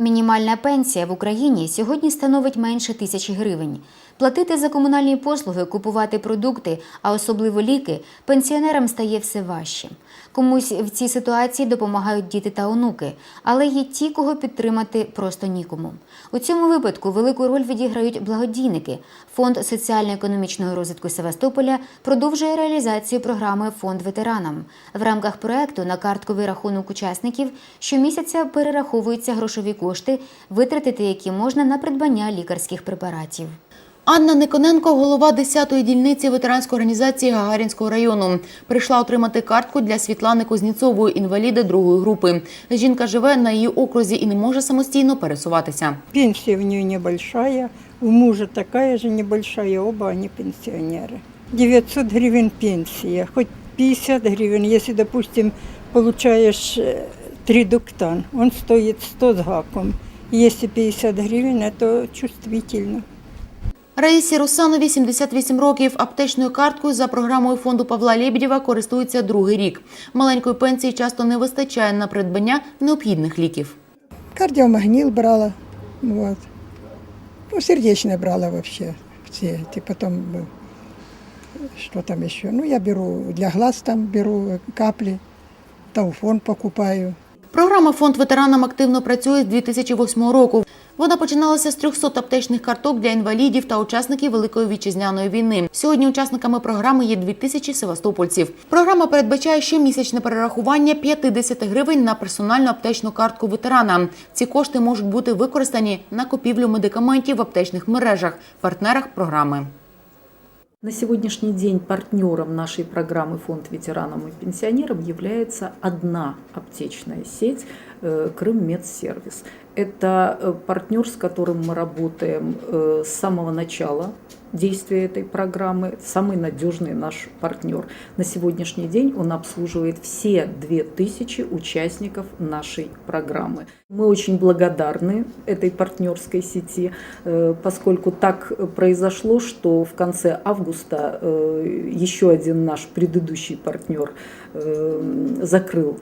Мінімальна пенсія в Україні сьогодні становить менше тисячі гривень. Платити за комунальні послуги, купувати продукти, а особливо ліки, пенсіонерам стає все важче. Комусь в цій ситуації допомагають діти та онуки, але є ті, кого підтримати просто нікому. У цьому випадку велику роль відіграють благодійники. Фонд соціально-економічного розвитку Севастополя продовжує реалізацію програми Фонд ветеранам. В рамках проекту на картковий рахунок учасників щомісяця перераховуються грошові кошти, витратити які можна на придбання лікарських препаратів. Анна Никоненко, голова 10-ї дільниці ветеранської організації Гагарінського району, прийшла отримати картку для Світлани Кузніцової, інваліда другої групи. Жінка живе на її окрузі і не може самостійно пересуватися. Пенсия у нее небольшая, у мужа такая же небольшая, оба они пенсионеры. 900 гривен пенсия, хоть 50 гривен, если, допустим, получаешь э, тридуктан, он стоит 100 с гаком. Если 50 гривен, это чувствительно. Раїсі Русанові 78 років. Аптечною карткою за програмою фонду Павла Лєбєдєва користується другий рік. Маленької пенсії часто не вистачає на придбання необхідних ліків. Кардиомагнил брала, вот. Ну, сердечное брала вообще все эти, потом, э, что там еще, ну, я беру для глаз там, беру э, капли, тауфон покупаю. Програма Фонд ветеранам активно працює з 2008 року. Вона починалася з 300 аптечних карток для інвалідів та учасників Великої вітчизняної війни. Сьогодні учасниками програми є 2000 севастопольців. Програма передбачає щомісячне перерахування 50 гривень на персональну аптечну картку ветерана. Ці кошти можуть бути використані на купівлю медикаментів в аптечних мережах, партнерах програми. На сегодняшний день партнером нашей программы Фонд ветеранам и пенсионерам является одна аптечная сеть э, Крыммедсервис. Это э, партнер, с которым мы работаем э, с самого начала действия этой программы, самый надежный наш партнер. На сегодняшний день он обслуживает все 2000 участников нашей программы. Мы очень благодарны этой партнерской сети, э, поскольку так произошло, что в конце августа э, еще один наш предыдущий партнер э, закрыл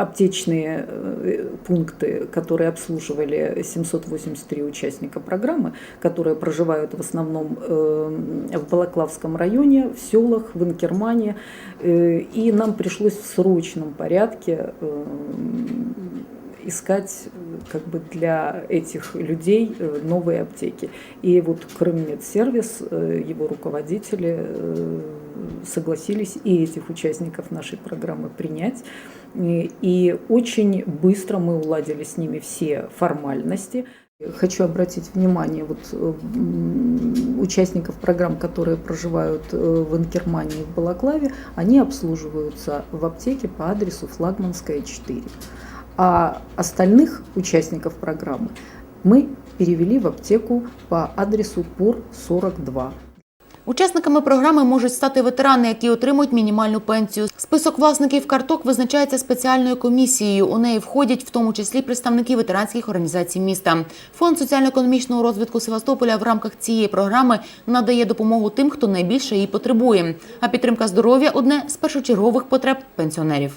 аптечные э, пункты, которые обслуживали 783 участника программы, которые проживают в основном э, в Балаклавском районе, в селах, в Инкермане. Э, И нам пришлось в срочном порядке э, искать э, как бы для этих людей э, новые аптеки. И вот Крыммедсервис, э, его руководители согласились и этих участников нашей программы принять. И очень быстро мы уладили с ними все формальности. Хочу обратить внимание вот, участников программ, которые проживают в Инкермане и в Балаклаве, они обслуживаются в аптеке по адресу Флагманская 4. А остальных участников программы мы перевели в аптеку по адресу ПУР 42. Учасниками програми можуть стати ветерани, які отримують мінімальну пенсію. Список власників карток визначається спеціальною комісією. У неї входять в тому числі представники ветеранських організацій міста. Фонд соціально-економічного розвитку Севастополя в рамках цієї програми надає допомогу тим, хто найбільше її потребує. А підтримка здоров'я одне з першочергових потреб пенсіонерів.